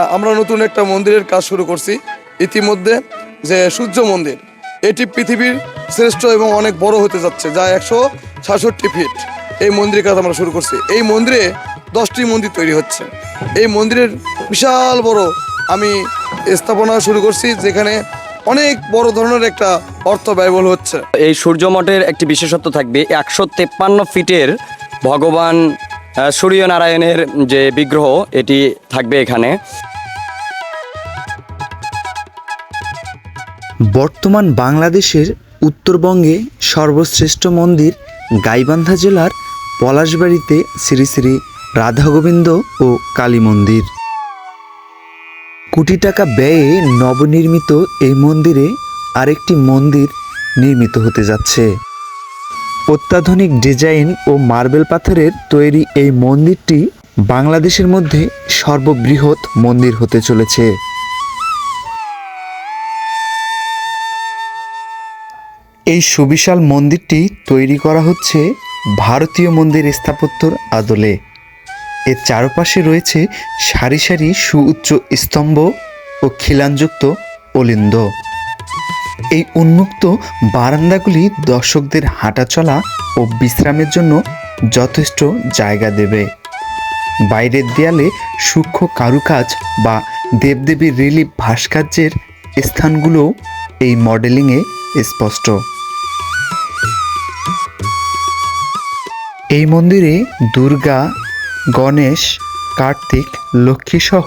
আমরা নতুন একটা মন্দিরের কাজ শুরু করছি। ইতিমধ্যে যে সূর্য মন্দির, এটি পৃথিবীর শ্রেষ্ঠ এবং অনেক বড় হতে যাচ্ছে, যা একশো সাতষট্টি ফিট। এই মন্দিরের কাজ আমরা শুরু করছি। এই মন্দিরে দশটি মন্দির তৈরি হচ্ছে। এই মন্দিরের বিশাল বড় আমি স্থাপনা শুরু করছি, যেখানে অনেক বড় ধরনের একটা অর্থ ব্যয়বহুল হচ্ছে। এই সূর্য মঠের একটি বিশেষত্ব থাকবে, একশো তেপ্পান্ন ফিটের ভগবান সূর্যনারায়ণের যে বিগ্রহ, এটি থাকবে এখানে। বর্তমান বাংলাদেশের উত্তরবঙ্গে সর্বশ্রেষ্ঠ মন্দির গাইবান্ধা জেলার পলাশবাড়িতে শ্রী শ্রী রাধাগোবিন্দ ও কালী মন্দির। কোটি টাকা ব্যয়ে নবনির্মিত এই মন্দিরে আরেকটি মন্দির নির্মিত হতে যাচ্ছে। অত্যাধুনিক ডিজাইন ও মার্বেল পাথরের তৈরি এই মন্দিরটি বাংলাদেশের মধ্যে সর্ববৃহৎ মন্দির হতে চলেছে। এই সুবিশাল মন্দিরটি তৈরি করা হচ্ছে ভারতীয় মন্দির স্থাপত্যর আদলে। এর চারপাশে রয়েছে সারি সারি সুউচ্চ স্তম্ভ ও খিলানযুক্ত অলিন্দ। এই উন্মুক্ত বারান্দাগুলি দর্শকদের হাঁটাচলা ও বিশ্রামের জন্য যথেষ্ট জায়গা দেবে। বাইরের দেয়ালে সূক্ষ্ম কারুকাজ বা দেবদেবীর রিলিফ ভাস্কর্যের স্থানগুলোও এই মডেলিংয়ে স্পষ্ট। এই মন্দিরে দুর্গা, গণেশ, কার্তিক লক্ষ্মী সহ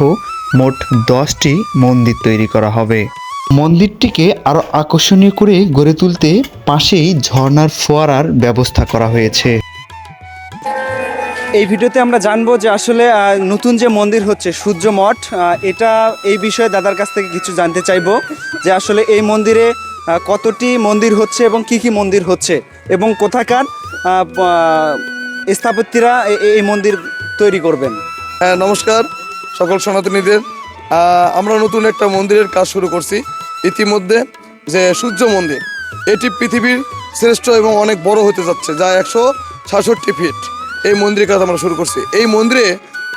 মোট দশটি মন্দির তৈরি করা হবে। মন্দিরটিকে আরও আকর্ষণীয় করে গড়ে তুলতে পাশেই ঝর্ণার ফোয়ারার ব্যবস্থা করা হয়েছে। এই ভিডিওতে আমরা জানব যে আসলে নতুন যে মন্দির হচ্ছে সূর্য মঠ এটা এই বিষয়ে দাদার কাছ থেকে কিছু জানতে চাইব যে আসলে এই মন্দিরে কতটি মন্দির হচ্ছে এবং কি কি মন্দির হচ্ছে এবং কোথাকার এ- এই মন্দির তৈরি করবেন। হ্যাঁ নমস্কার। সকল সনাতনীদের আমরা নতুন একটা মন্দিরের কাজ শুরু করছি। ইতিমধ্যে যে সূর্য মন্দির, এটি পৃথিবীর শ্রেষ্ঠ এবং অনেক বড় হতে যাচ্ছে, যা একশো সাতষট্টি ফিট এই মন্দিরের কাজ আমরা শুরু করছি। এই মন্দিরে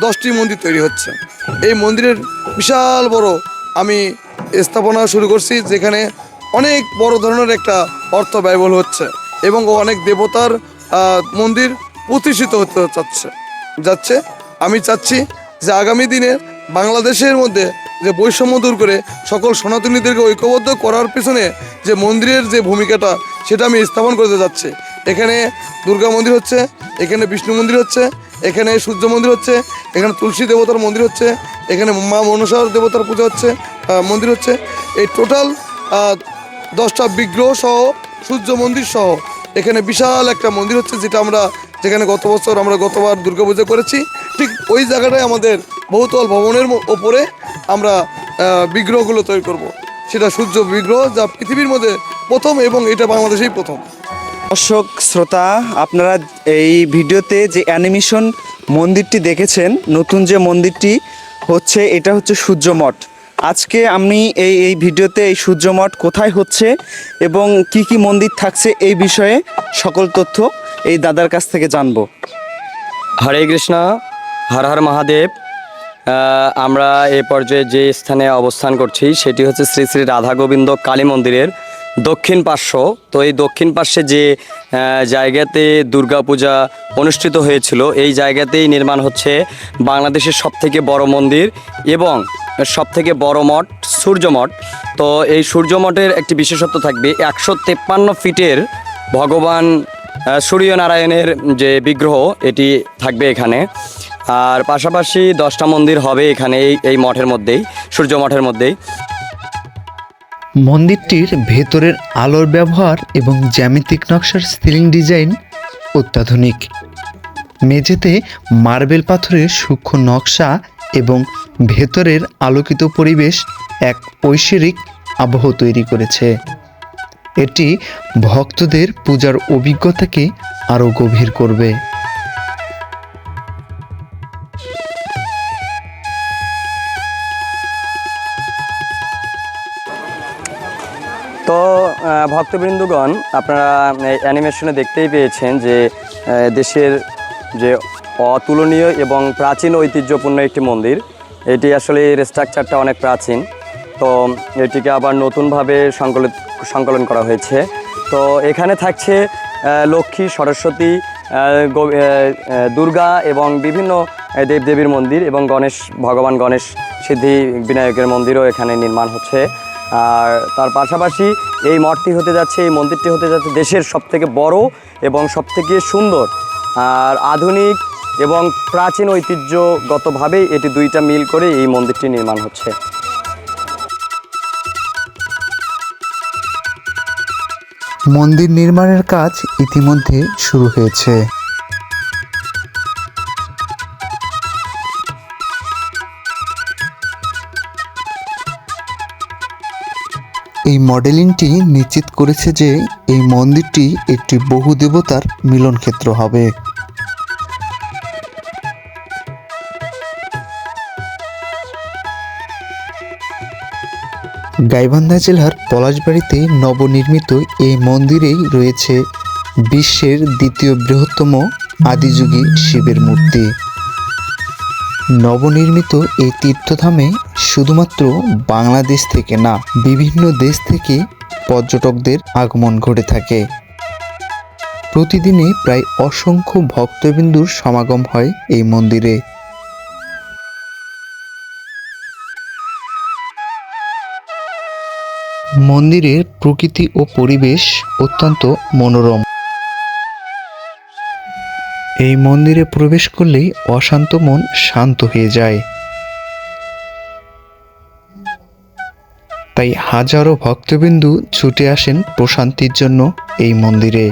দশটি মন্দির তৈরি হচ্ছে। এই মন্দিরের বিশাল বড় আমি স্থাপনা শুরু করছি, যেখানে অনেক বড় ধরনের একটা অর্থ ব্যয়বহুল হচ্ছে এবং অনেক দেবতার মন্দির প্রতিষ্ঠিত হতে চাচ্ছে যাচ্ছে। আমি চাচ্ছি যে আগামী দিনে বাংলাদেশের মধ্যে যে বৈষম্য দূর করে সকল সনাতনীদেরকে ঐক্যবদ্ধ করার পেছনে যে মন্দিরের যে ভূমিকাটা, সেটা আমি স্থাপন করতে যাচ্ছি। এখানে দুর্গা মন্দির হচ্ছে, এখানে বিষ্ণু মন্দির হচ্ছে, এখানে সূর্য মন্দির হচ্ছে, এখানে তুলসী দেবতার মন্দির হচ্ছে, এখানে মা মনসার দেবতার পূজা হচ্ছে মন্দির হচ্ছে। এই টোটাল দশটা বিগ্রহ সহ, সূর্য মন্দির সহ, এখানে বিশাল একটা মন্দির হচ্ছে, যেটা আমরা যেখানে গত বছর আমরা গতবার দুর্গাপূজা করেছি। ঠিক ওই জায়গাটায় আমাদের বহুতল ভবনের ম- ওপরে আমরা বিগ্রহগুলো তৈরি করব। সেটা সূর্য বিগ্রহ যা পৃথিবীর মধ্যে প্রথম এবং এটা বাংলাদেশেই প্রথম। দর্শক শ্রোতা আপনারা এই ভিডিওতে যে অ্যানিমেশন মন্দিরটি দেখেছেন নতুন যে মন্দিরটি হচ্ছে এটা হচ্ছে সূর্য মঠ। আজকে আমি এই এই ভিডিওতে এই সূর্য মঠ কোথায় হচ্ছে এবং কি কি মন্দির থাকছে এই বিষয়ে সকল তথ্য এই দাদার কাছ থেকে জানব। হরে কৃষ্ণ হর হর মহাদেব। আমরা এ পর্যায়ে যে স্থানে অবস্থান করছি, সেটি হচ্ছে শ্রী শ্রী রাধা গোবিন্দ কালী মন্দিরের দক্ষিণ পার্শ্ব। তো এই দক্ষিণ পার্শ্বে যে জায়গাতে দুর্গাপূজা অনুষ্ঠিত হয়েছিল, এই জায়গাতেই নির্মাণ হচ্ছে বাংলাদেশের সবথেকে বড় মন্দির এবং সবথেকে বড় মঠ সূর্য মঠ। তো এই সূর্য মঠের একটি বিশেষত্ব থাকবে, একশো তেপ্পান্ন ফিটের ভগবান সূর্যনারায়ণের যে বিগ্রহ, এটি থাকবে এখানে। আর পাশাপাশি দশটা মন্দির হবে এখানে এই মঠের মধ্যেই, সূর্য মঠের মধ্যেই। মন্দিরটির ভেতরের আলোর ব্যবহার এবং জ্যামিতিক নকশার সিলিং ডিজাইন অত্যাধুনিক। মেঝেতে মার্বেল পাথরের সূক্ষ্ম নকশা এবং ভেতরের আলোকিত পরিবেশ এক ঐশ্বরিক আবহ তৈরি করেছে। এটি ভক্তদের পূজার অভিজ্ঞতাকে আরও গভীর করবে। তো ভক্তবৃন্দগণ, আপনারা অ্যানিমেশনে দেখতেই পেয়েছেন যে দেশের যে অতুলনীয় এবং প্রাচীন ঐতিহ্যপূর্ণ একটি মন্দির, এটি আসলে স্ট্রাকচারটা অনেক প্রাচীন। তো, এটিকে আবার নতুনভাবে সংকলিত, সংকলন করা হয়েছে। তো, এখানে থাকছে লক্ষ্মী, সরস্বতী দুর্গা এবং বিভিন্ন দেবদেবীর মন্দির এবং গণেশ, ভগবান গণেশ সিদ্ধি বিনায়কের মন্দিরও এখানে নির্মাণ হচ্ছে। আর তার পাশাপাশি এই মঠটি হতে যাচ্ছে, এই মন্দিরটি হতে যাচ্ছে দেশের সবথেকে বড় এবং সবথেকে সুন্দর আর আধুনিক এবং প্রাচীন ঐতিহ্যগতভাবেই এটি দুইটা মিল করে এই মন্দিরটি নির্মাণ হচ্ছে। মন্দির নির্মাণের কাজ ইতিমধ্যে শুরু হয়েছে। মডেলিংটি নিশ্চিত করেছে যে এই মন্দিরটি একটি বহু দেবতার মিলন ক্ষেত্র হবে। গাইবান্ধা জেলার পলাশবাড়িতে নবনির্মিত এই মন্দিরেই রয়েছে বিশ্বের দ্বিতীয় বৃহত্তম আদিযুগী শিবের মূর্তি। নবনির্মিত এই তীর্থধামে শুধুমাত্র বাংলাদেশ থেকে না, বিভিন্ন দেশ থেকে পর্যটকদের আগমন ঘটে থাকে। প্রতিদিনে প্রায় অসংখ্য ভক্তবিন্দুর সমাগম হয় এই মন্দিরে। মন্দিরের প্রকৃতি ও পরিবেশ অত্যন্ত মনোরম। এই মন্দিরে প্রবেশ করলেই অশান্ত মন শান্ত হয়ে যায়। তাই হাজারো ভক্তবিন্দু ছুটে আসেন প্রশান্তির জন্য এই মন্দিরে।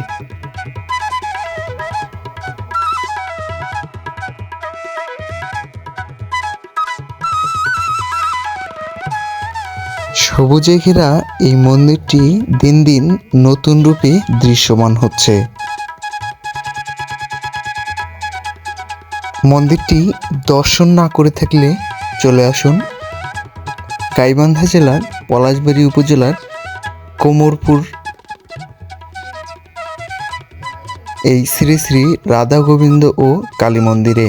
সবুজে ঘেরা এই মন্দিরটি দিন দিন নতুন রূপে দৃশ্যমান হচ্ছে। মন্দিরটি দর্শন না করে থাকলে চলে আসুন গাইবান্ধা জেলার পলাশবাড়ি উপজেলার কোমরপুর। এই শ্রী শ্রী রাধা গোবিন্দ ও কালী মন্দিরে।